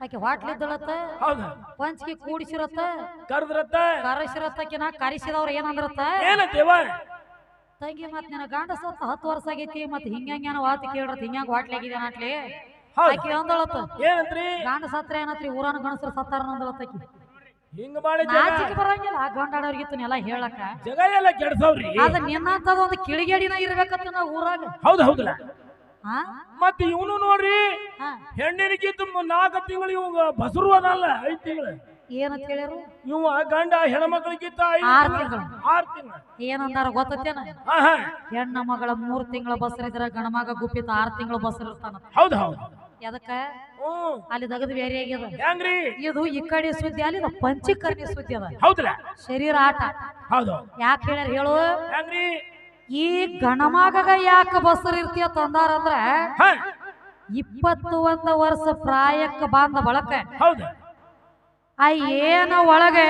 ಆಕೆ ಹೋಟ್ಲಿದ್ದಳತ್ತ ಹೌದು. ಪಂಚ್ಕಿ ಕೂಡಿಸಿರತ್ತ ಕರೆದ್ರತ್ತ. ಕರೆಸಿರತ್ತಕಿನ ಕರೆಸಿದವ್ರ ಏನಂದ್ರತ್ತ? ಏನಂತೇವ? ತಂಗಿ ಮತ್ ನಿನ್ನ ಗಂಡ ಸತ್ತ ಹತ್ತು ವರ್ಷ ಆಗೈತಿ ಮತ್ ಹಿಂಗ್ಯಾಂಗೇನ ವಾತಿ ಕೇಳ್ರತ್ ಹಿಂಗ್ಯಾಂಗ ಹೋಟ್ಲಾಗಿದೆ ನಾಟ್ಲಿ? ಹೌದ್. ಆಕಿ ಅಂದಳತ್ತ ಏನಂತ್ರಿ? ಗಂಡ ಸತ್ರ ಏನತ್ರಿ ಊರನ ಗಣಸರು ಸತ್ತಾರ ಅಂದಳತ್ತ ಆಕಿ. ಹಿಂಗ ಮಾಡಿ ನಾಚಿಕೆ ಬರಂಗಿಲ್ಲ ಆ ಗಂಡಾಡವ್ರಿಗಿತ್ತು ಎಲ್ಲ ಹೇಳಕ ಜಗ ಎಲ್ಲ ಕೆಡ್ಸವ್ರಿ. ಅದ ನಿನ್ನಂತದ ಒಂದು ಕಿಳಿಗೇಡಿನ ಇರ್ಬೇಕಂತ ನಾವು ಊರಾಗ. ಹೌದು ಹೌದಲ್ಲ. ಮತ್ ಇವನು ನೋಡ್ರಿ ಹೆಣ್ಣಿನಕ್ಕಿಂತ ನಾಲ್ಕು ತಿಂಗಳು ಇವಾಗ ಬಸರು ಅದಲ್ಲ ಐದು ತಿಂಗಳು. ಏನಂತ ಹೇಳಿರು ಇವ ಗಂಡ ಹೆಣ್ಮಕ್ಳಿಗಿಂತ ಆರ್ ತಿಂಗಳು. ಆರ್ ತಿಂಗಳು. ಏನಂದಾರ ಗೊತ್ತೇನ ಹೆಣ್ಣ ಮಗಳ ಮೂರ್ ತಿಂಗಳ ಬಸರಿದ್ರ ಗಣಮಗ ಗುಪ್ಪಿತ ಆರ್ ತಿಂಗಳ ಬಸರ್ ಇರ್ತಾನ. ಹೌದು ಹೌದು. ಎದಕ್ಕ? ಅಲ್ಲಿ ದಗದ್ ಬೇರೆ ಆಗ್ಯದ. ಹೆಂಗ್ರಿ? ಇದು ಈ ಕಡೆ ಸುದ್ದಿ ಅಲ್ಲಿ ಪಂಚಕರ್ಣಿ ಸುದ್ದಿ ಅದ. ಹೌದಲ್ಲ ಶರೀರ ಆಟ. ಹೌದು. ಯಾಕೆ ಹೇಳ್ಯಾರ ಹೇಳು? ಈ ಗಣಮಾಗ ಯಾಕ ಬಸರ್ ಇರ್ತೀಯ ತಂದಾರಂದ್ರ ಇಪ್ಪತ್ತು ಒಂದು ವರ್ಷ ಪ್ರಾಯಕ್ಕೆ ಬಂದ ಬಳಕ ಆ ಏನ ಒಳಗೆ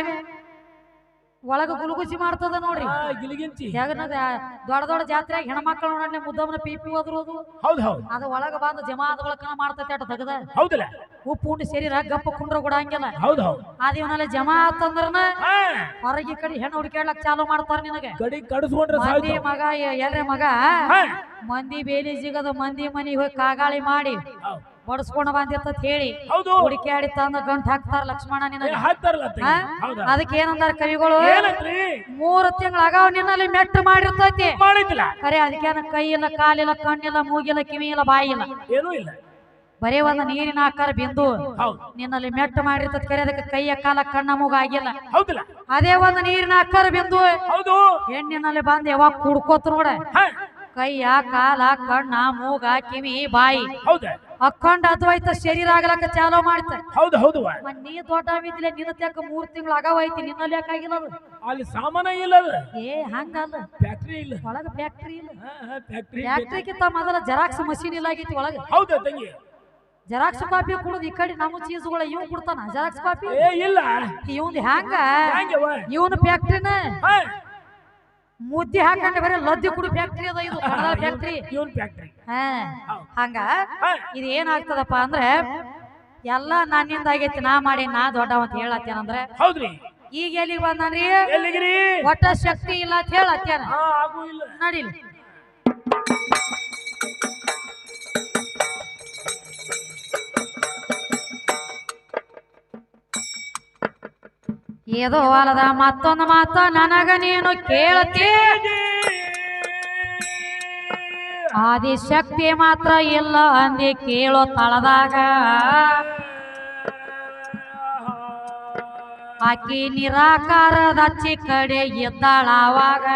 ಒಳಗ ಗುಲುಗುಸಿ ಮಾಡ್ತದ ನೋಡ್ರಿ. ಆ, ಗಿಲಿಗಿಂಚಿ. ಹೆಗನದ ದೊಡ್ಡ ದೊಡ್ಡ ಜಾತ್ರೆಯಾಗ ಹೆಣ್ಮಕ್ಳು ನೋಡ್ಲಿ ಮುದ್ದಮ್ಮನ ಪೀಪಿ ಓದ್ರೋದು ಅದು. ಹೌದ್ ಹೌದ್. ಅದು ಒಳಗ ಬಂದು ಜಮಾದ ಬಳಕನ ಮಾಡ್ತೈತೆ ಅಟ ತಗದ. ಹೌದಿಲ್ಲ. ಉಪ್ಪು ಉಂಡು ಸೇರಿ ಗಪ್ಪ ಕುಂಡ್ರ ಕೊಡಂಗಿಲ್ಲ ಹೌದ್ ಹೌದ್. ಜಮಾ ಆತಂದ್ರನ ಹೊರಗಿ ಕಡೆ ಹೆಣ್ಣು ಹುಡುಕಾಡ್ಲಕ್ ಚಾಲು ಮಾಡ್ತಾರ ನಿನಗೆ. ಕಡಿಸ್ಕೊಂಡ್ರೆ ಮಂದಿ ಮಗ ಎಲ್ರೆ ಮಗ? ಮಂದಿ ಬೇಲಿ ಸಿಗದ ಮಂದಿ ಮನಿ ಹೋಗಿ ಕಾಗಾಳಿ ಮಾಡಿ. ಹೌದ್. ಬಡಸ್ಕೊಂಡ್ ಬಂದಿತ್ತ ಹೇಳಿ. ಹೌದು. ಹುಡುಕ್ಯಾಡಿ ತಂದ ಗಂಟ್ ಹಾಕ್ತಾರ ಲಕ್ಷ್ಮಣ ನಿನ್ನ ಅದಕ್ಕೆ ಏನಂದಾರ ಕವಿಗಳು? ಮೂರು ತಿಂಗಳ ಅಗಾವ್ ನಿನ್ನಲ್ಲಿ ಮೆಟ್ಟು ಮಾಡಿರ್ತೈತಿ. ಕರೆ ಅದಕ್ಕೆ ಅದಕ್ಕೇನ ಕೈ ಇಲ್ಲ ಕಾಲಿಲ್ಲ ಕಣ್ಣಿಲ್ಲ ಮೂಗಿಲ್ಲ ಕಿವಿ ಇಲ್ಲ ಬಾಯಿಲ್ಲ ಏನೂ ಇಲ್ಲ. ಬರೇ ಒಂದು ನೀರಿನ ಆಕಾರ ಬಿಂದು ನಿನ್ನಲ್ಲಿ ಮೆಟ್ಟು ಮಾಡಿರ್ತದ ಕರೆ ಅದಕ್ಕೆ ಕೈಯ ಕಾಲ ಕಣ್ಣ ಮೂಗ ಆಗಿಲ್ಲ. ಅದೇ ಒಂದು ನೀರಿನ ಆಕಾರ ಬಿಂದು. ಹೆಣ್ಣಿನಲ್ಲಿ ಬಂದು ಯಾವಾಗ ಕುಡ್ಕೋತ ನೋಡ. ಕೈಯ ಕಾಲ ಕಣ್ಣ ಮೂಗ ಕಿವಿ ಬಾಯಿ. ಅಖಂಡ ಅದ್ವೈತ ಶರೀರ ಆಗ್ಲಕ್ಕ ಚಾಲೋ ಮಾಡ್ತ. ಹೌದು ಹೌದು ನೀ ದೊಡ್ಡ ನಿನ್ನ ತ್ಯಾಕ ಮೂರ್ ತಿಂಗಳು ನಿನ್ನಲ್ಲಿ ಯಾಕಾಗಿಲ್ಲ ಅದು ಅಲ್ಲಿ ಸಾಮಾನ ಇಲ್ಲ ಏ ಹಂಗಲ್ಲ ಫ್ಯಾಕ್ಟ್ರಿ ಇಲ್ಲ. ಒಳಗ ಫ್ಯಾಕ್ಟ್ರಿ ಇಲ್ಲ. ಫ್ಯಾಕ್ಟ್ರಿ ಫ್ಯಾಕ್ಟ್ರಿಗಿಂತ ಮೊದಲ ಜೆರಾಕ್ಸ್ ಮಷೀನ್ ಇಲ್ಲ ಆಗೈತಿ ಒಳಗ. ಹೌದ ತಂಗಿ. ಜೆರಾಕ್ಸ್ ಕಾಪಿ ಕುಡುದು ಈ ಕಡೆ ನಮ್ಮ ಚೀಸ್ಗಳ ಇವ್ ಕೊಡ್ತಾನ ಜೆರಾಕ್ಸ್ ಕಾಪಿ ಇಲ್ಲ. ಇವ್ನ್ ಹ್ಯಾಂಗ. ಇವನ್ ಫ್ಯಾಕ್ಟ್ರಿನ ಮುದ್ದೆ ಹಾಕಂಡ ಬರೀ ಲದ್ದಿ ಕುಡಿ ಫ್ಯಾಕ್ಟ್ರಿ ಅದ ಇದು ಫ್ಯಾಕ್ಟ್ರಿ ಇವನ್ ಫ್ಯಾಕ್ಟ್ರಿ ಹಾ ಹಂಗ ಇದು ಏನಾಗ್ತದಪ್ಪ ಅಂದ್ರೆ ಎಲ್ಲ ನಾನಿಂದ ಆಗೈತಿ ನಾ ಮಾಡಿ ನಾ ದೊಡ್ಡವ ಅಂತ ಹೇಳತ್ತೇನಂದ್ರೆ ಹೌದ್ರಿ. ಈಗ ಎಲ್ಲಿಗೆ ಬಂದ್ರಿ ಒಟ್ಟ ಶಕ್ತಿ ಇಲ್ಲ ಅಂತ ಹೇಳತ್ತೇನ. ನಡಿಲಿ. ಏದೋ ಅಲ್ಲದ ಮತ್ತೊಂದು ಮಾತ ನನಗ ನೀನು ಕೇಳತಿ ಆದಿಶಕ್ತಿ ಮಾತ್ರ ಇಲ್ಲ ಅಂದಿ ಕೇಳೋ ತಳದಾಗ. ಆಕಿ ನಿರಾಕಾರದ ಅಚ್ಚಿ ಕಡೆ ಇದ್ದಾಳ ಆವಾಗ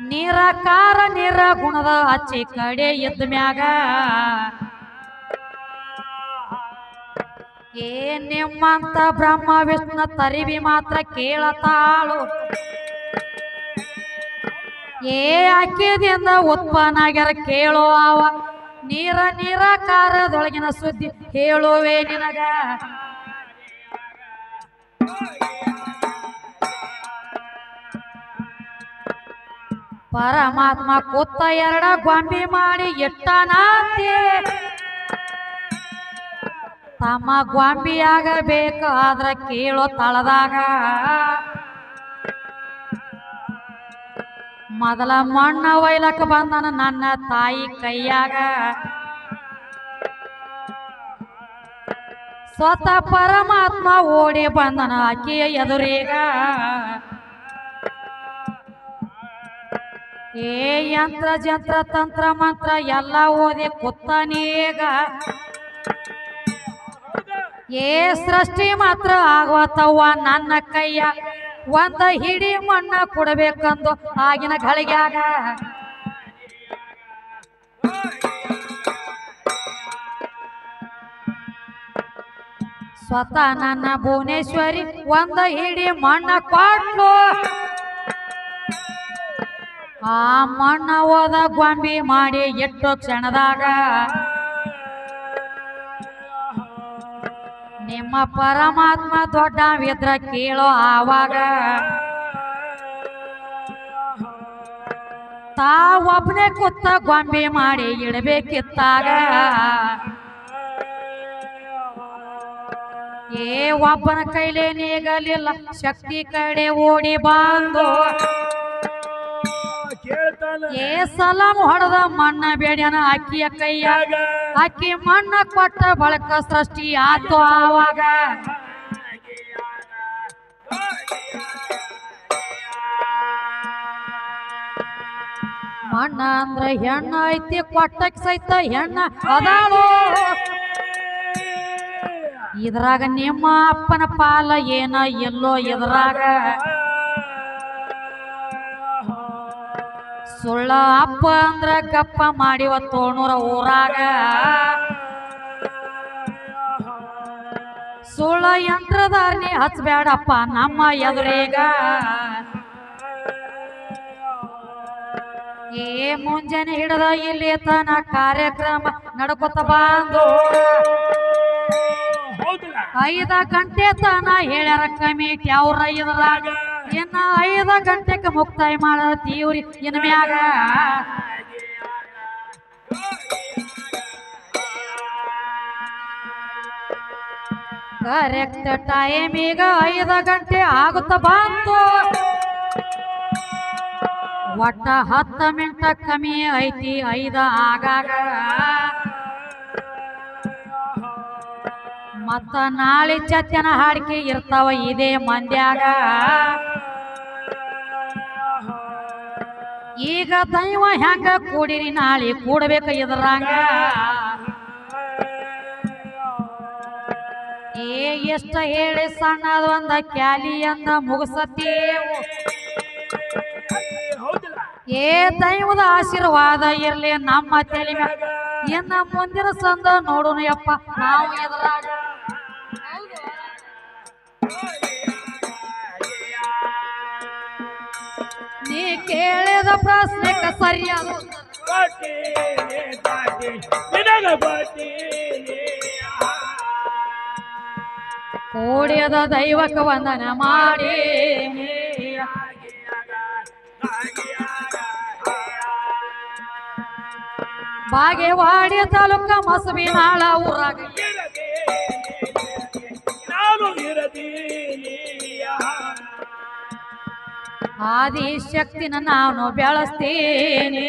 ನಿರಾಕಾರ ನಿರಗುಣದ ಅಚ್ಚಿ ಕಡೆ ಇದ್ದ ಮ್ಯಾಗ. ಏ ನಿಮ್ಮಂತ ಬ್ರಹ್ಮ ವಿಷ್ಣು ತರಿವಿ ಮಾತ್ರ ಕೇಳತಾಳು. ಏ ಅಕ್ಕಿದಿಂದ ಉತ್ಪನ್ನ ಆಗ್ಯಾರ ಕೇಳೋ ಅವ. ನೀರ ನೀರಾಕಾರದೊಳಗಿನ ಸುದ್ದಿ ಹೇಳುವೆ ನಿನಗ. ಪರಮಾತ್ಮ ಕೂತ ಎರಡ ಗೊಂಬಿ ಮಾಡಿ ಇಟ್ಟನಾಂತೆ. ತಮ್ಮ ಗೊಂಬಿಯಾಗಬೇಕು, ಆದ್ರ ಕೇಳೋ ತಳದಾಗ. ಮೊದಲ ಮಣ್ಣ ಒಯ್ಲಕ್ಕ ಬಂದನ ನನ್ನ ತಾಯಿ ಕೈಯಾಗ. ಸ್ವತಃ ಪರಮಾತ್ಮ ಓಡಿ ಬಂದನ ಆಕೆಯ ಎದುರೀಗ. ಏ ಯಂತ್ರ, ಜಂತ್ರ, ತಂತ್ರ, ಮಂತ್ರ ಎಲ್ಲ ಓದಿ ಕುತ್ತನೀಗ ಏ ಸೃಷ್ಟಿ ಮಾತ್ರ ಆಗುವತ್ತವ್ವ, ನನ್ನ ಕೈಯ ಒಂದ ಹಿಡಿ ಮಣ್ಣ ಕೊಡಬೇಕಂದು ಆಗಿನ ಗಳಿಗ್ಯಾಗ ಸ್ವತಃ ನನ್ನ ಭುವನೇಶ್ವರಿ ಒಂದ ಹಿಡಿ ಮಣ್ಣ ಕೊಟ್ಟು ಆ ಮಣ್ಣ ಹೋದ ಗೊಂಬಿ ಮಾಡಿ ಇಟ್ಟು ಕ್ಷಣದಾಗ ನಿಮ್ಮ ಪರಮಾತ್ಮ ದೊಡ್ಡ ವಿದ್ರ ಕೇಳೋ ಆವಾಗ ತಾ ಒಬ್ನೇ ಕುತ್ತ ಗೊಂಬೆ ಮಾಡಿ ಇಡಬೇಕಿತ್ತಾಗ. ಏ ಒಬ್ಬನ ಕೈಲೇ ನೀಗಲಿಲ್ಲ ಶಕ್ತಿ ಕಡೆ ಓಡಿ ಬಂದು. ಏ ಸಲಾಮ್ ಹೊಡೆದ ಮಣ್ಣ ಬೇಡ್ಯನ ಅಕ್ಕಿಯ ಕೈಯಾಗ. ಅಕ್ಕಿ ಮಣ್ಣ ಕೊಟ್ಟ ಬಳಕ ಸೃಷ್ಟಿ ಆತು ಆವಾಗ. ಮಣ್ಣ ಅಂದ್ರ ಹೆಣ್ಣ ಐತಿ, ಕೊಟ್ಟಕ್ ಸಹಿತ ಹೆಣ್ಣ ಅದಾಳು. ಇದ್ರಾಗ ನಿಮ್ಮ ಅಪ್ಪನ ಪಾಲ ಏನ ಎಲ್ಲೋ ಇದ್ರಾಗ. ಸುಳ್ಳ ಅಪ್ಪ ಅಂದ್ರ ಕಪ್ಪ ಮಾಡಿವ ತೋಣೂರ ಊರಾಗ. ಸುಳ್ಳ ಯಂತ್ರಧಾರಣಿ ಹಚ್ಬೇಡಪ್ಪ ನಮ್ಮ ಎದುರೀಗ. ಏ ಮುಂಜಾನೆ ಹಿಡದ ಇಲ್ಲಿ ತನ ಕಾರ್ಯಕ್ರಮ ನಡ್ಕೊತ ಬಂದು ಐದ ಗಂಟೆ ತನ ಹೇಳ್ಯಾರ ಕಮಿಟಿ ಅವ್ರ ಇದ್ರಾಗ ಇನ್ನ ಐದ ಗಂಟೆಗೆ ಮುಕ್ತಾಯ ಮಾಡತೀವ್ರಿ ಇನ್ ಮ್ಯಾಗ. ಕರೆಕ್ಟ್ ಟೈಮ್ ಈಗ ಐದ ಗಂಟೆ ಆಗುತ್ತ ಬಂತು. ಒಟ್ಟ ಹತ್ತ ಮಿನಿಟ ಕಮ್ಮಿ ಐತಿ, ಐದ ಆಗಾಗ. ಮತ್ತ ನಾಳೆ ಚತ್ಯನ ಹಾಡಿಕೆ ಇರ್ತಾವ ಇದೇ ಮಂದ್ಯಾಗ ಈಗ ದೈವ ಹೆಂಗ ಕೂಡಿರಿ ನಾಳೆ ಕೂಡಬೇಕ ಇದ್ರಾಗ ಏ, ಎಷ್ಟ ಹೇಳಿ ಸಣ್ಣದ ಒಂದ ಕ್ಯಾಲಿ ಅಂದ ಮುಗಿಸತೇವು ಏ, ದೈವದ ಆಶೀರ್ವಾದ ಇರ್ಲಿ ನಮ್ಮ ತಲೆ ಇನ್ನ ಮುಂದಿನ ಸಂದ ನೋಡೋಣ ಯಪ್ಪ, ನಾವು ಎದುರಾಗ ಕೇಳಿದ ಪ್ರಶ್ನೆ ಸರಿಯಾದ ಕೂಡಿಯದ ದೈವಕ ವಂದನ ಮಾಡಿ. ಬಾಗೇವಾಡಿ ತಾಲೂಕ ಮಸಬಿನಾಳ ಊರಾಗ ನಾನು ಇರದೀನಿ ಆದಿ ಶಕ್ತಿನ ನಾನು ಬೆಳೆಸ್ತೀನಿ.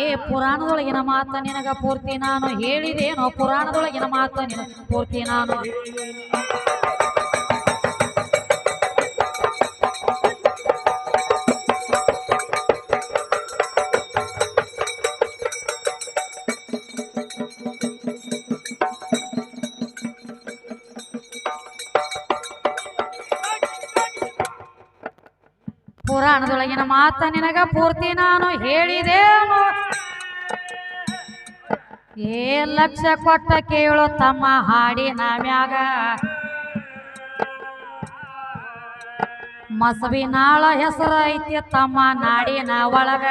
ಏ ಪುರಾಣದೊಳಗಿನ ಮಾತ ನಿನಗ ಪೂರ್ತಿ ನಾನು ಹೇಳಿದೇನೋ ಪುರಾಣದೊಳಗಿನ ಮಾತ ನಿನ ಪೂರ್ತಿ ನಾನು. ಪುರಾಣದೊಳಗಿನ ಮಾತ ನಿನಗ ಪೂರ್ತಿ ನಾನು ಹೇಳಿದೆ ಏ ಲಕ್ಷ ಕೊಟ್ಟ ಕೇಳು ತಮ್ಮ ಹಾಡಿನ ಮಸವಿ ನಾಳ ಹೆಸರು ಐತಿ ತಮ್ಮ ನಾಡಿನ ಒಳಗ.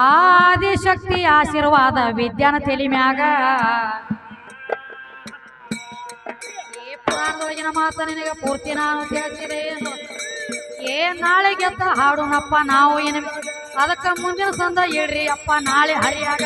ಆದಿಶಕ್ತಿ ಆಶೀರ್ವಾದ ವಿದ್ಯಾನ ತಲಿ ಏ ಮಾತ ನಿನಗೆ ಪೂರ್ತಿ ನಾನು ತಿಳಿಸಿದೇನು ಏ ನಾಳೆ ಗೆದ್ದ ಹಾಡೋಣಪ್ಪ ನಾವು ಏನು ಅದಕ್ಕ ಮುಂದಿನ ಸಂದ ಹೇಳ್ರಿ ಅಪ್ಪ, ನಾಳೆ ಹರಿಯಾಗ